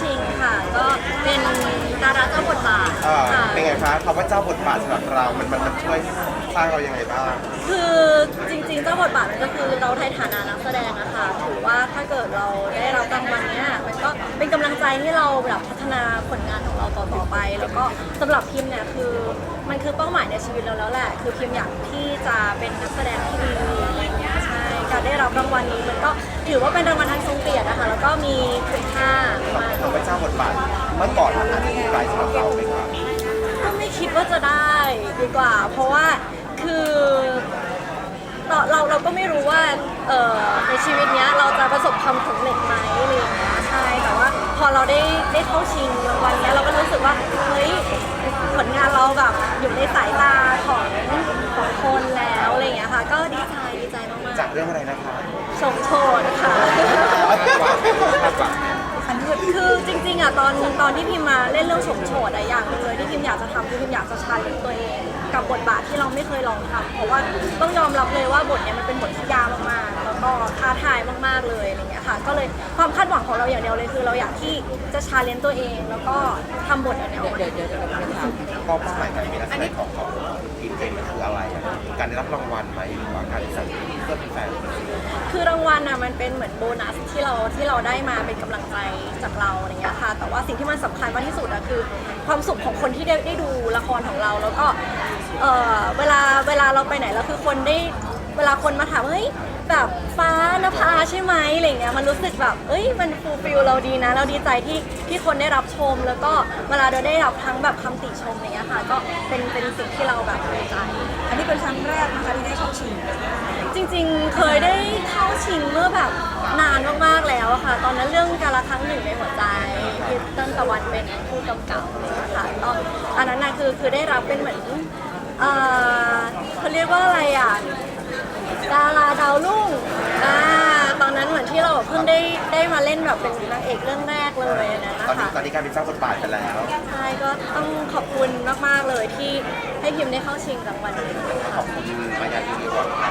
ชิงค่ะ ก็เป็นดาราเจ้าบทบาทเอ่อค่ะ เป็นไงคะคำว่าเจ้าบทบาทสำหรับเรา มันมันมันช่วยสร้างเรายังไงบ้าง คือจริงๆเจ้าบทบาทมันก็คือเราในฐานะนักแสดงอะค่ะถือว่าถ้าเกิดเราได้รับรางวัลเนี้ยมันก็เป็นกำลังใจให้เราแบบพัฒนาผลงานของเราต่อๆไป แล้วก็สำหรับพิมเนี่ยคือมันคือเป้าหมายในชีวิตเราแล้วแหละ คือพิมอยากที่จะเป็นนักแสดงที่ดีอะ ไรอย่างเงี้ยใช่การได้รับรางวัลนี้มันก็ถือว่าเป็นรางวัลอันทรงเกียรตินะคะแล้วก็มีคุณค่ามากคำว่าเจ้าบทบาทเมื่อก่อนมันอาจจะมีหลายสำหรับเราไหมคะก็ไม่คิดว่าจะได้ดีกว่า เพราะว่าคือเราเราเราก็ไม่รู้ว่าเอ่อในชีวิตเนี้ยเราจะประสบความสำเร็จไหมอะไรอย่างเงี้ยใช่แต่ว่าพอเราได้ได้เข้าชิงรางวัลเนี้ยเราก็รู้สึกว่าเฮ้ยผลงานเราแบบอยู่ในสายตาของของคนแล้วอะไรอย่างเงี้ยค่ะก็ จดีใจมากจากเรื่องอะไรนะคะๆชมโชนค่ะคาดหวังคือจริงๆอะตอนตอนที่พิมมาเล่นเรื่องโฉมโฉดอะอย่างหนึงเลยที่พิมอยากจะทำคือพิมอยากจะชาเลนจ์ตัวเองกับบทบาทที่เราไม่เคยลองทำเพราะว่าต้องยอมรับเลยว่าบทเนี้ยมันเป็นบทที่ยากมากๆแล้วก็ท้าทายมากๆเลยอะไรเงี้ยค่ะ ก็เลยความคาดหวังของเราอย่างเดียวเลยคือ เราอยากที่จะชาเลนจ์ตัวเอง แล้วก็ทำบทอันเนี้ยออกมา เป้าหมายการเป็นนักแสดงของของทีมเจมมันคืออะไรอะการได้รับรางวัลไหมหรือว่าการที่สั่งเพื่อเป็นแฟนคือรางวัลน่ะมันเป็นเหมือนโบนัสที่เราที่เราได้มาเป็นกำลังใจจากเราอะไรเงี้ยค่ะ แต่ว่าสิ่งที่มันสำคัญมากที่สุดอะคือ ความสุขของคนที่ได้ได้ดูละครของเรา แล้วก็เออเวลาเวลาเราไปไหนแล้วคือคนได้เวลาคนมาถามเฮ้ย แบบฟ้านภาใช่ไหมอะไรเงี้ยมันรู้สึกแบบ เอ้ยมันฟูลฟิลเราดีนะ เราดีใจที่ที่คนได้รับชม แล้วก็เวลาเราได้รับทั้งแบบคำติชมอะไรเงี้ยค่ะ ก็เป็นเป็นสิ่งที่เราแบบดีใจ อันนี้เป็นครั้งแรกนะคะที่ได้เข้าชิง จริงๆ เคยได้เข้าชิงเมื่อแบบนานมากๆแล้วอะค่ะ ตอนนั้นเรื่องการละครั้งหนึ่งในหัวใจที่ต้นตะวันเป็นผู้กำกับอะไรอย่างเงี้ยค่ะก็อันนั้นน่ะคือคือได้รับเป็นเหมือนเอ่อเขาเรียกว่าอะไรอะ ดาราดาวรุ่งอ่าตอนนั้นเหมือนที่เราเพิ่งได้ได้มาเล่นแบบเป็นนางเอกเรื่องแรกเลยอันนะตอนนี้คะตอนนี้การเป็นเจ้าบทบาทไปแล้ว ใช่ก็ต้องขอบคุณมากๆเลยที่ให้พิมพ์ได้เข้าชิงรางวัลนี้ขอบคุณมายาทีวีก่อนค่ะ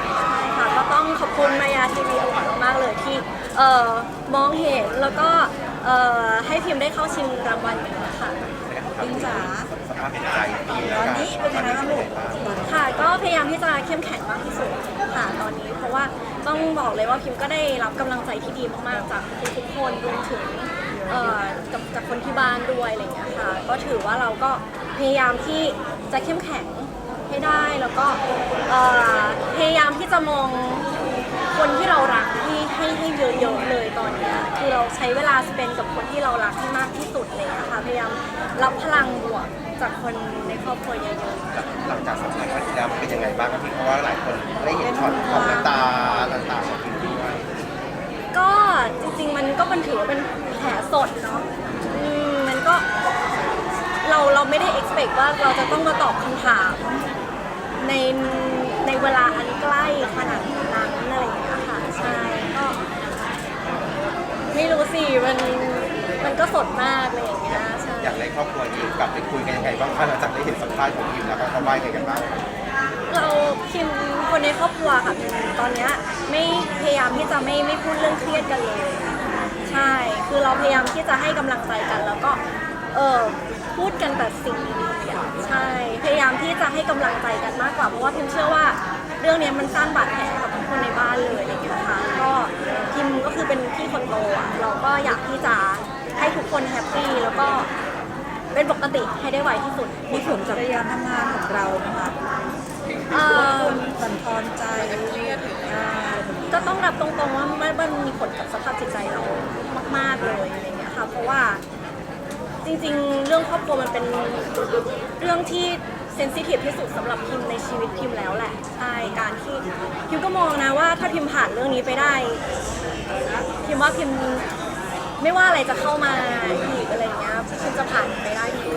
ค่ะก็ต้องขอบคุณมายาทีวีอวอร์ดมากๆเลยที่เอ่อมองเห็นแล้วก็เอ่อให้พิมพ์ได้เข้าชิงรางวัลนี้ค่ะพิมจ๋าส ภาพจิตใจดีตอนนี้เป็นยังไงบ้างลูกค่ะก็พยายามที่จะเข้มแข็งมากที่สุดค่ะตอนนี้ เพราะว่าต้องบอกเลยว่าพิมก็ได้รับกำลังใจที่ดีมากๆจากทุกๆคนรวมถึงเอ่อกับจากคนที่บ้านด้วยอะไรอย่างเงี้ยค่ะ ก็ถือว่าเราก็พยายามที่จะเข้มแข็งให้ได้แล้วก็เอ่อพยายามที่จะมองคนที่เรารักให้ให้ให้เยอะๆเลยตอนเนี้ยคือเราใช้เวลาสเปนกับคนที่เรารักให้มากที่สุดเลยนะคะพยายามรับพลังบวก จากคนในครอบครัวเยอะหลังจากสัมภาษณ์ครั้งที่แล้วมันเป็นยังไงบ้างครับพี่เพราะว่าหลายคนได้เห็นช็อตของน้ำตาต่างๆของพี่ด้วยๆ ก็จริงๆ มันก็มันถือว่าเป็นแผลสดเนาะอืมมันก็เราเราไม่ได้ expect ว่าเราจะต้องมาตอบคำถาม ในในเวลาอันใกล้ขนาดนั้นอะไรอย่างเงี้ยค่ะ ใช่ก็ ไม่รู้สิ มันมันก็สดมากเลยอย่างเงี้ย อยากให้ครอบครัวนี้กลับไปคุยกันยังไงบ้างคะหลังจากได้เห็นสัมภาษณ์ของพิมแล้วก็เขาว่ายังไงกันบ้างเราพิมคนในครอบครัวค่ะพิมตอนเนี้ยไม่พยายามที่จะไม่ไม่พูดเรื่องเครียดกันเลยใช่ คือเราพยายามที่จะให้กำลังใจกัน แล้วก็เออพูดกันแต่สิ่งดีๆใช่พยายามที่จะให้กำลังใจกันมากกว่าเพราะว่าพิมเชื่อว่าเรื่องนี้มันสร้างบาดแผลกับทุกคนในบ้านเลยอะไรอย่างเงี้ยค่ะก็พิมก็คือเป็นพี่คนโตอะเราก็อยากที่จะให้ทุกคนแฮปปี้แล้วก็ เป็นปกติให้ได้ไวที่สุด มีผลกับการทำงานของเราไหมคะเอ่อบันทอนใจเครียดหรือว่าอะไรแบบนี้ก็ต้องรับตรงๆว่ามันมันมีผลกับสภาพจิตใจเรามากๆเลยอะไรเงี้ยค่ะเพราะว่าจริงๆ เรื่องครอบครัวมันเป็นเรื่องที่เซนซิทีฟที่สุดสำหรับพิมในชีวิตพิมแล้วแหละใช่การที่พิมก็มองนะว่าถ้าพิมผ่านเรื่องนี้ไปได้ พิมว่าพิม ไม่ว่าอะไรจะเข้ามาอีกอะไรเงี้ยคุณจะผ่านไปได้ทุ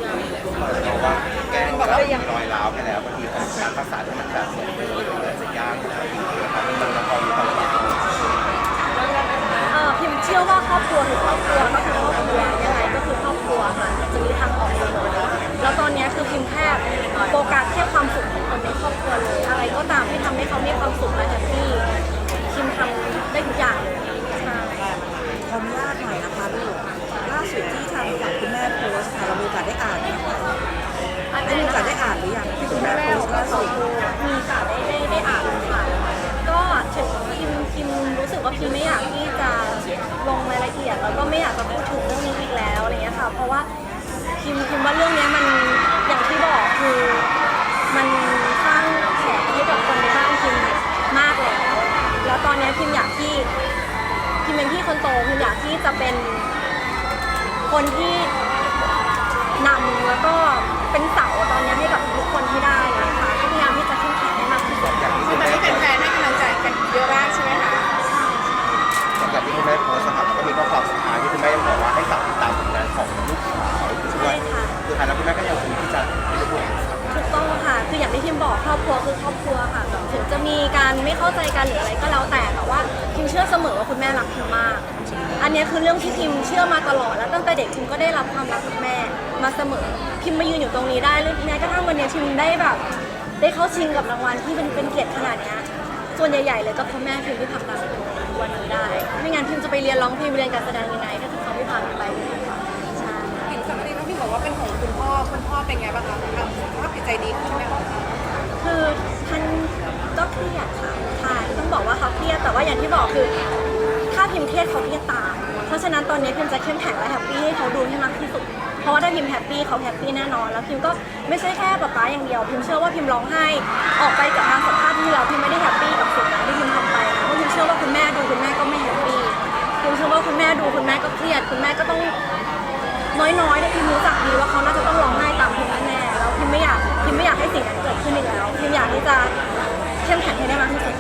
พิมพิมว่าเรื่องเนี้ยมันอย่างที่บอกคือมันสร้างแผลให้กับคนในบ้านพิมมากแล้ว แล้วตอนเนี้ยพิมอยากที่พิมเป็นพี่คนโตพิมอยากที่จะเป็นคนที่นำแล้วก็เป็นเสาตอนเนี้ยให้กับทุกคนที่ได้เลยค่ะก็พยายามที่จะเข้มแข็งให้มากที่สุดคืคุอณตอนแม่นี้แฟนๆให้กำลังใจกันเยอะมากใช่ไหมคะอย่างที่คุณแม่โพสต์ มีการไม่เข้าใจกันหรืออะไรก็แล้วแต่แต่ว่าพิมเชื่อเสมอว่าคุณแม่รักพิมมาก อันเนี้ยคือเรื่องที่พิมเชื่อมาตลอดแล้วตั้งแต่เด็กพิมก็ได้รับความรักจากแม่มาเสมอ พิมมายืนอยู่ตรงนี้ได้หรือแม้กระทั่งวันเนี้ยพิมได้แบบ ได้เข้าชิงกับรางวัลที่เป็นเป็นเกียรติขนาดเนี้ยส่วนใหญ่ๆเลยก็เพราะแม่พิมที่ผลักดันพิมมาถึงวันนี้ได้ ไม่งั้นพิมจะไปเรียนร้องเพลงไปเรียนการแสดงยังไงถ้าเขาไม่พาพิมไปใช่เห็นสัมภาระพี่บอกว่าเป็นของคุณพ่อคุณพ่อเป็นไงบ้างคะสุขภาพจิตใจดีขึ้นไหมคะคือ อย่างที่บอกคือถ้าพิมพ์เครียดเขาเครียดตามเพราะฉะนั้นตอนนี้พิมจะเข้มแข็งและแฮปปี้ให้เขาดูให้มากที่สุด เพราะว่าถ้าพิมแฮปปี้เขาแฮปปี้แน่นอน แล้วพิมก็ไม่ใช่แค่ป๊าป๊าอย่างเดียว พิมเชื่อว่าพิมร้องไห้ออกไปจากทางสัมภาษณ์ที่แล้วพิมไม่ได้แฮปปี้กับสิ่งนั้นที่พิมทำไปนะเพราะพิมเชื่อว่าคุณแม่ดูคุณแม่ก็ไม่แฮปปี้พิมเชื่อว่าคุณแม่ดูคุณแม่ก็เครียด คุณแม่ก็ต้องน้อยๆแต่พิมรู้จักดีว่าเขาน่าจะต้องร้องไห้ตามพิมแน่ๆแล้วพิมไม่อยากพิมไม่อยากให้สิ่งนั้นเกิดขึ้นอีกแล้วพิมอยากที่จะเข้มแข็งให้ได้มากที่สุด